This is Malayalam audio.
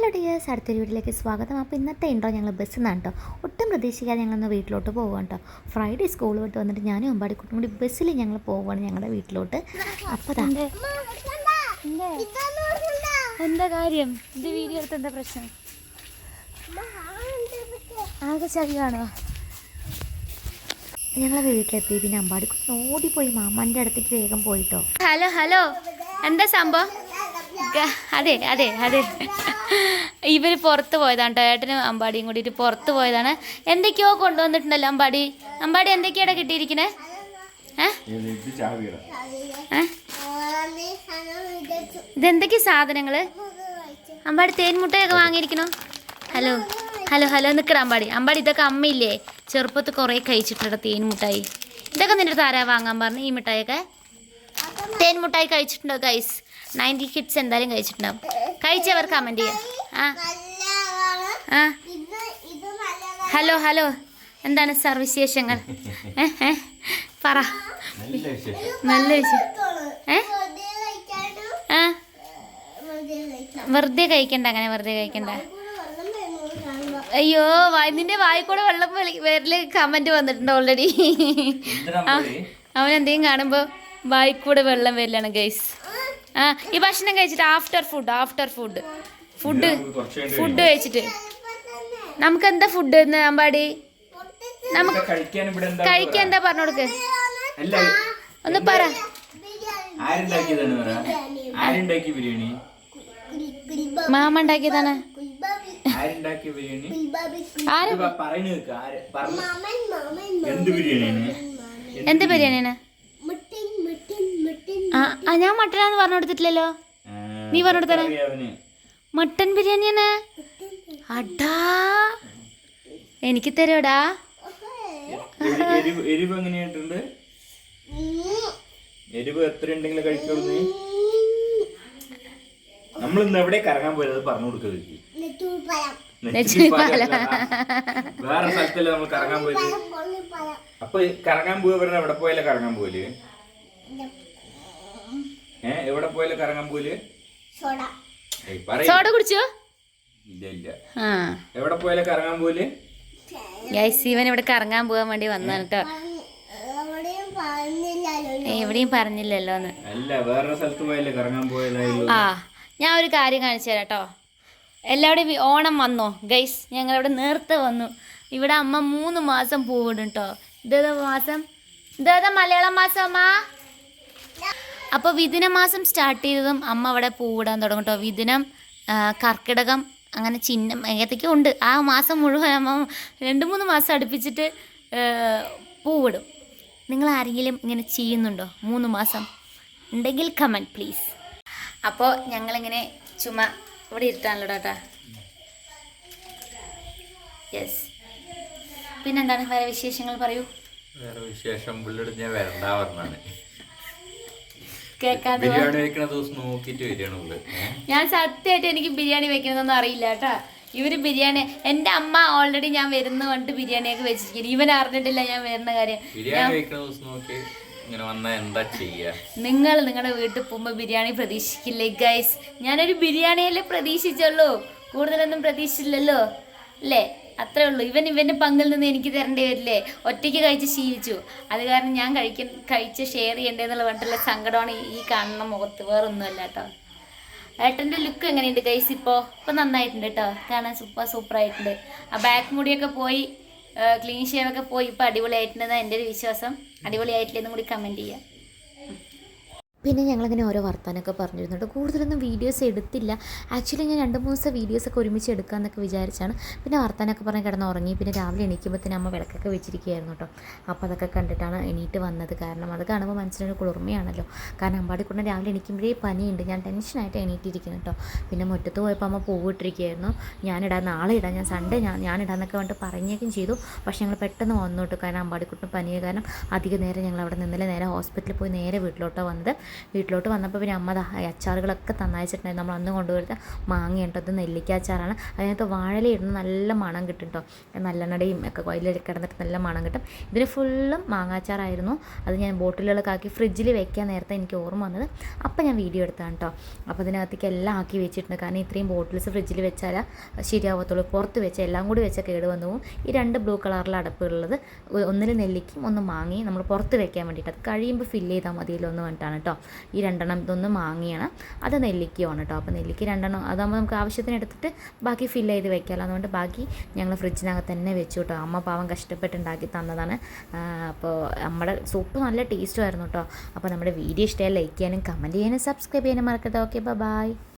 ഹലോ ഡിയേഴ്സ് അടുത്തൊരു വീട്ടിലേക്ക് സ്വാഗതം. അപ്പോൾ ഇന്നത്തെ ഇൻട്രോ ഞങ്ങൾ ബസ്സിൽ നിന്നാണ് കേട്ടോ ഒട്ടും പ്രതീക്ഷിക്കാതെ ഞങ്ങളൊന്ന് വീട്ടിലോട്ട് പോവുകയാണ് കേട്ടോ ഫ്രൈഡേ സ്കൂൾ വിട്ട് വന്നിട്ട് ഞാനും അമ്പാടിക്കുട്ടും കൂടി ബസ്സിൽ ഞങ്ങൾ പോവുകയാണ് ഞങ്ങളുടെ വീട്ടിലോട്ട്. അപ്പോൾ തന്നെ എന്താ? കാര്യം? ഇത് വീഡിയോ എടുത്ത് എന്താ പ്രശ്നം? ആകെ ചളിയാണോ ഞങ്ങളെ വീട്ടിലെത്തി. പിന്നെ അമ്പാടിക്കുട്ടൻ ഓടിപ്പോയി. മാമാന്റെ അടുത്തേക്ക് വേഗം പോയിട്ടോ ഹലോ ഹലോ. എന്താ സംഭവം? അതെ അതെ അതെ. ഇവർ പുറത്ത് പോയതാണ്. ഏട്ടനും അമ്പാടിയും കൂടിയിട്ട് പുറത്ത് പോയതാണ്. എന്തൊക്കെയോ കൊണ്ടുവന്നിട്ടുണ്ടല്ലോ അമ്പാടി. അമ്പാടി എന്തൊക്കെയാണ് കിട്ടിയിരിക്കണേ? ഇതെന്തൊക്കെയാ സാധനങ്ങൾ? അമ്പാടി തേൻമുട്ടയൊക്കെ വാങ്ങിയിരിക്കണോ? ഹലോ ഹലോ ഹലോ നിൽക്കട അമ്പാടി. അമ്പാടി ഇതൊക്കെ അമ്മയില്ലേ? ചെറുപ്പത്ത് കുറേ കഴിച്ചിട്ടുണ്ട് തേൻമുട്ടായി? ഇതൊക്കെ നിന്റെ താരാ വാങ്ങാൻ പറഞ്ഞു ഈ മിഠായിയൊക്കെ? തേൻമുട്ടായി കഴിച്ചിട്ടുണ്ടോ ഗൈസ് നയന്റി കിഡ്സ് എന്തായാലും കഴിച്ചിട്ടുണ്ടാവും. കഴിച്ചവർ കമന്റ് ചെയ്യാം. ആ. ആ. Hello hello. എന്താണ് സാർ വിശേഷങ്ങൾ? പറ. നല്ല വിശേഷം. ഏ? ആ. വെറുതെ കഴിക്കണ്ട അങ്ങനെ വെറുതെ കഴിക്കണ്ട. അയ്യോ നിന്റെ വായി കൂടെ വെള്ളം വെളി- വരൽ കമന്റ് വന്നിട്ടുണ്ട് ഓൾറെഡി അവൻ എന്തെങ്കിലും കാണുമ്പോൾ വായിക്കൂടെ കൂടെ വെള്ളം വരലാണ് ഗൈസ് ആ ഈ ഭക്ഷണം കഴിച്ചിട്ട് after food after food food food കഴിച്ചിട്ട്. നമുക്ക് എന്താ ഫുഡ് എന്ന് അമ്പാടി? നമുക്ക് കഴിക്കാൻ എന്താ പറഞ്ഞു കൊടുക്ക്? അല്ല ഒന്ന് പറ. മാമ ഉണ്ടാക്കിയതാണ് എന്ത് ബിരിയാണി ആര് ഇത് പ- പറയുന്നത് കേക്ക്. ആര് പറഞ്ഞ- എന്ത് ബിരിയാണിയാണ് എന്ത് ബിരിയാണിയാണ് ആ ഞാൻ മട്ടനാന്ന് പറഞ്ഞു കൊടുത്തിട്ടില്ലല്ലോ നീ പറഞ്ഞു കൊടുത്തേ. മട്ടൻ ബിരിയാണിയാണ്? അടാ. എനിക്ക് തരോടാ എരിവ് എരിവ് എങ്ങനെയായിട്ടുണ്ട്? എരിവ് എത്ര ഉണ്ടെങ്കിലും കഴിക്കുള്ളൂ നീ നമ്മൾ ഇന്ന് എവിടെ കറങ്ങാൻ പോയത് അത് പറഞ്ഞു കൊടുക്കരുത് നെച്ചിപ്പാലം. വേറെ സ്ഥലത്തല്ലേ നമ്മൾ കറങ്ങാൻ പോയത്? അപ്പൊ കറങ്ങാൻ പോയി പറഞ്ഞ എവിടെ പോയാലേ കറങ്ങാൻ പോൽ ഏ എവിടെ പോയാലും കറങ്ങാൻ പോൽ ഏയ് സോഡ കുടിച്ചോ? ഇല്ല ഇല്ല. ആ. എവിടെ പോയാലും കറങ്ങാൻ പോൽ ഗൈസ് ഇവൻ ഇവിടെ കറങ്ങാൻ പോകാൻ വേണ്ടി വന്നാണ് കേട്ടോ എവിടെയും പറഞ്ഞില്ലല്ലോ. അല്ല വേറെ സ്ഥലത്ത് പോയാലേ കറങ്ങാൻ പോയതായിരുന്നു ആ ഞാൻ ഒരു കാര്യം കാണിച്ചു തരാം കേട്ടോ എല്ലാവരുടെയും ഓണം വന്നോ? ഗൈസ് ഞങ്ങളിവിടെ നേരത്തെ വന്നു. ഇവിടെ അമ്മ മൂന്ന് മാസം പൂവിടും കേട്ടോ ഇതേതാ മാസം? ഇതേതാ മലയാളം മാസം അമ്മ? അപ്പോൾ വിദിന മാസം സ്റ്റാർട്ട് ചെയ്തതും അമ്മ അവിടെ പൂവിടാൻ തുടങ്ങും കേട്ടോ വിദിനം കർക്കിടകം അങ്ങനെ ചിഹ്നം ഏതൊക്കെയോ ഉണ്ട്. ആ മാസം മുഴുവൻ അമ്മ രണ്ട് മൂന്ന് മാസം അടുപ്പിച്ചിട്ട് പൂവിടും. നിങ്ങൾ ആരെങ്കിലും ഇങ്ങനെ ചെയ്യുന്നുണ്ടോ? മൂന്ന് മാസം? ഉണ്ടെങ്കിൽ കമന്റ് പ്ലീസ് അപ്പോൾ ഞങ്ങളിങ്ങനെ ചുമ ഇവിടെ ഇരുട്ടാണല്ലോ ഡാട്ടാ യെസ് പിന്നെന്താണ്? വേറെ വിശേഷങ്ങൾ പറയൂ. വേറെ വിശേഷം. പുള്ളിയുടെ ഞാൻ വരണ്ട പറഞ്ഞാണ്. കേൾക്കാതെ വാ. ബിരിയാണി കഴിക്കണ ദിവസം നോക്കിട്ട് വരികയാണ് ഞാൻ സത്യമായിട്ട് എനിക്ക് ബിരിയാണി വെക്കുന്നതൊന്നും അറിയില്ല കേട്ടാ. ഇവർ ബിരിയാണി എന്റെ അമ്മ ഓൾറെഡി ഞാൻ വരുന്ന കൊണ്ട് ബിരിയാണിയൊക്കെ വെച്ചിരിക്കുന്നു. ഇവൻ അറിഞ്ഞിട്ടില്ല ഞാൻ വരുന്ന കാര്യം. ബിരിയാണി ദിവസം നോക്കി നിങ്ങൾ നിങ്ങളുടെ വീട്ടിൽ പോകുമ്പോൾ ബിരിയാണി പ്രതീക്ഷിക്കില്ലേ ഗൈസ് ഞാനൊരു ബിരിയാണിയല്ലേ പ്രതീക്ഷിച്ചുള്ളൂ. കൂടുതലൊന്നും പ്രതീക്ഷിച്ചില്ലല്ലോ. അല്ലേ? അത്രേ ഉള്ളൂ. ഇവൻ ഇവന്റെ പങ്കിൽ നിന്ന് എനിക്ക് തരേണ്ടി വരില്ലേ? ഒറ്റയ്ക്ക് കഴിച്ച് ശീലിച്ചു. അത് കാരണം ഞാൻ കഴിക്ക കഴിച്ച് ഷെയർ ചെയ്യേണ്ടതെന്നുള്ള പറഞ്ഞിട്ടുള്ള സങ്കടമാണ് ഈ- കാണുന്ന മുഖത്ത്. വേറൊന്നുമല്ല കേട്ടോ. ഏട്ടന്റെ ലുക്ക് എങ്ങനെയുണ്ട് ഗൈസ് ഇപ്പോൾ ഇപ്പോൾ നന്നായിട്ടുണ്ട് കേട്ടോ. കാണാൻ സൂപ്പർ സൂപ്പർ ആയിട്ടുണ്ട്. ആ ബാക്ക് മുടിയൊക്കെ പോയി ക്ലീൻ ഷേവൊക്കെ പോയി. ഇപ്പോൾ അടിപൊളിയായിട്ടുണ്ടെന്നാണ് എന്റെ ഒരു വിശ്വാസം. അടിപൊളിയായിട്ടില്ലെന്നും കൂടി കമന്റ് ചെയ്യാം. പിന്നെ ഞങ്ങളിങ്ങനെ ഓരോ വർത്താനമൊക്കെ പറഞ്ഞിരുന്നുണ്ട് കൂടുതലൊന്നും വീഡിയോസ് എടുത്തില്ല. ആക്ച്വലി ഞാൻ രണ്ട് മൂന്ന് ദിവസം വീഡിയോസൊക്കെ ഒരുമിച്ച് എടുക്കാമെന്നൊക്കെ വിചാരിച്ചാണ്. പിന്നെ വർത്താനമൊക്കെ പറഞ്ഞ് കിടന്ന് ഉറങ്ങി. പിന്നെ രാവിലെ എണീക്കുമ്പോഴത്തേന് അമ്മ വിളക്കൊക്കെ വെച്ചിരിക്കുകയായിരുന്നു കേട്ടോ അപ്പോൾ അതൊക്കെ കണ്ടിട്ടാണ് എണീറ്റ് വന്നത്. കാരണം അത് കാണുമ്പോൾ മനസ്സിനൊരു കുളിർമയാണല്ലോ. കാരണം അമ്പാടിക്കുട്ടൻ രാവിലെ എണീക്കുമ്പോഴേ പനിയുണ്ട്. ഞാൻ ടെൻഷനായിട്ട് എണീറ്റിരിക്കുന്നു കേട്ടോ പിന്നെ മുറ്റത്ത് പോയപ്പോൾ അമ്മ പൂവിട്ടിരിക്കുകയായിരുന്നു ഞാനിടാം നാളെ ഇടാം. ഞാൻ സൺഡേ ഞാൻ ഞാനിടാന്നൊക്കെ വേണ്ടി പറഞ്ഞേക്കും ചെയ്തു. പക്ഷേ ഞങ്ങൾ പെട്ടെന്ന് വന്നു കേട്ടോ കാരണം അമ്പാടിക്കുട്ടൻ പനിയെ കാരണം അധിക നേരം ഞങ്ങൾ അവിടെ നിന്നില്ല. നേരെ ഹോസ്പിറ്റലിൽ പോയി നേരെ വീട്ടിലോട്ടോ വന്നത്. വീട്ടിലോട്ട് വന്നപ്പോൾ പിന്നെ അമ്മ അച്ചാറുകളൊക്കെ തന്നയച്ചിട്ടുണ്ടായിരുന്നു. നമ്മൾ അന്ന് കൊണ്ടുവരുന്ന മാങ്ങയുണ്ട്. അത് നെല്ലിക്ക അച്ചാറാണ്. അതിനകത്ത് വാഴല ഇടുന്ന നല്ല മണം കിട്ടും കേട്ടോ നല്ലെണ്ണടയും ഒക്കെ അതിൽ കിടന്നിട്ട് നല്ല മണം കിട്ടും. ഇതിന് ഫുള്ളും മാങ്ങാച്ചാറായിരുന്നു. അത് ഞാൻ ബോട്ടിലുകളൊക്കെ ആക്കി ഫ്രിഡ്ജിൽ വെക്കാൻ നേരത്തെ എനിക്ക് ഓർമ്മ വന്നത്. അപ്പം ഞാൻ വീഡിയോ എടുത്താണ് കേട്ടോ അപ്പോൾ അതിനകത്തേക്ക് എല്ലാം ആക്കി വെച്ചിട്ടുണ്ട്. കാരണം ഇത്രയും ബോട്ടിൽസ് ഫ്രിഡ്ജിൽ വെച്ചാൽ ശരിയാവത്തുള്ളൂ. പുറത്ത് വെച്ച് എല്ലാം കൂടി വെച്ചാൽ കേട് വന്നു പോകും. ഈ രണ്ട് ബ്ലൂ കളറിലെ അടപ്പുകളുള്ളത് ഒന്നിൽ നെല്ലിക്കും ഒന്ന് മാങ്ങയും നമ്മൾ പുറത്ത് വെക്കാൻ വേണ്ടിയിട്ട്. അത് കഴിയുമ്പോൾ ഫില്ല് ചെയ്താൽ മതിയല്ലോ എന്ന് പറഞ്ഞിട്ടാണ് കേട്ടോ ഈ രണ്ടെണ്ണം ഇതൊന്ന് മാങ്ങിയാണ്. അത് നെല്ലിക്കയാണ് കേട്ടോ അപ്പോൾ നെല്ലിക്ക രണ്ടെണ്ണം അതാകുമ്പോൾ നമുക്ക് ആവശ്യത്തിന് എടുത്തിട്ട് ബാക്കി ഫിൽ ചെയ്ത് വെക്കാമല്ലോ അതുകൊണ്ട് ബാക്കി ഞങ്ങൾ ഫ്രിഡ്ജിനകത്ത് തന്നെ വെച്ചു കേട്ടോ അമ്മ പാവം കഷ്ടപ്പെട്ടുണ്ടാക്കി തന്നതാണ്. അപ്പോൾ നമ്മുടെ സൂപ്പ് നല്ല ടേസ്റ്റുമായിരുന്നു കേട്ടോ അപ്പോൾ നമ്മുടെ വീഡിയോ ഇഷ്ടമായി ലൈക്ക് ചെയ്യാനും കമന്റ് ചെയ്യാനും സബ്സ്ക്രൈബ് ചെയ്യാനും മറക്കരുത്. Okay bye